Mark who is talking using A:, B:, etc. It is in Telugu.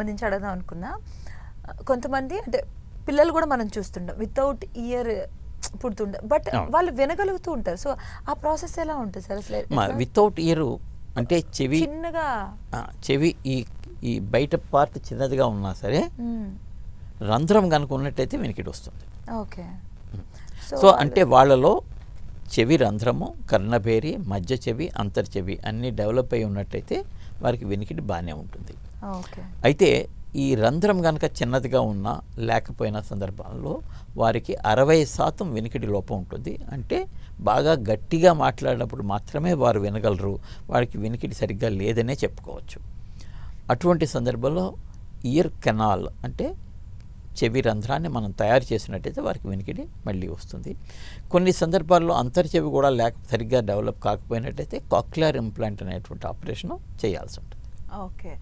A: సంబంధించి అడగదాం అనుకున్నా. కొంతమంది అంటే పిల్లలు కూడా మనం చూస్తుంటాం. వితౌట్ ఇయర్ పుడుతుండే బట్. వాళ్ళు వినగలుగుతూ ఉంటారు. సో ఆ ప్రాసెస్ ఎలా ఉంటుంది సార్? అసలు?
B: వితౌట్ ఇయర్ అంటే చెవి
A: చిన్నగా
B: చెవి ఈ ఈ బయట పార్ట్ చిన్నదిగా ఉన్నా సరే. రంధ్రం కనుక ఉన్నట్టయితే వెనికిడి వస్తుంది.
A: ఓకే.
B: సో అంటే వాళ్ళలో చెవి రంధ్రము కర్ణభేరి మధ్య చెవి అంతర్ చెవి అన్నీ డెవలప్ అయి ఉన్నట్టయితే వారికి వెనికిడి బాగానే ఉంటుంది. అయితే ఈ రంధ్రం కనుక చిన్నదిగా ఉన్నా లేకపోయిన సందర్భాల్లో వారికి అరవై శాతం వెనికిడి లోపం ఉంటుంది. అంటే బాగా గట్టిగా మాట్లాడినప్పుడు మాత్రమే వారు వినగలరు. వారికి వెనికిడి సరిగ్గా లేదనే చెప్పుకోవచ్చు. అటువంటి సందర్భంలో ఇయర్ కెనాల్ అంటే చెవి రంధ్రాన్ని మనం తయారు చేసినట్టయితే వారికి వినికిడి మళ్ళీ వస్తుంది. కొన్ని సందర్భాల్లో అంతర్చెవి కూడా లేక సరిగ్గా డెవలప్ కాకపోయినట్టయితే కాక్లియర్ ఇంప్లాంట్ అనేటువంటి ఆపరేషన్ చేయాల్సి ఉంటుంది.
A: ఓకే.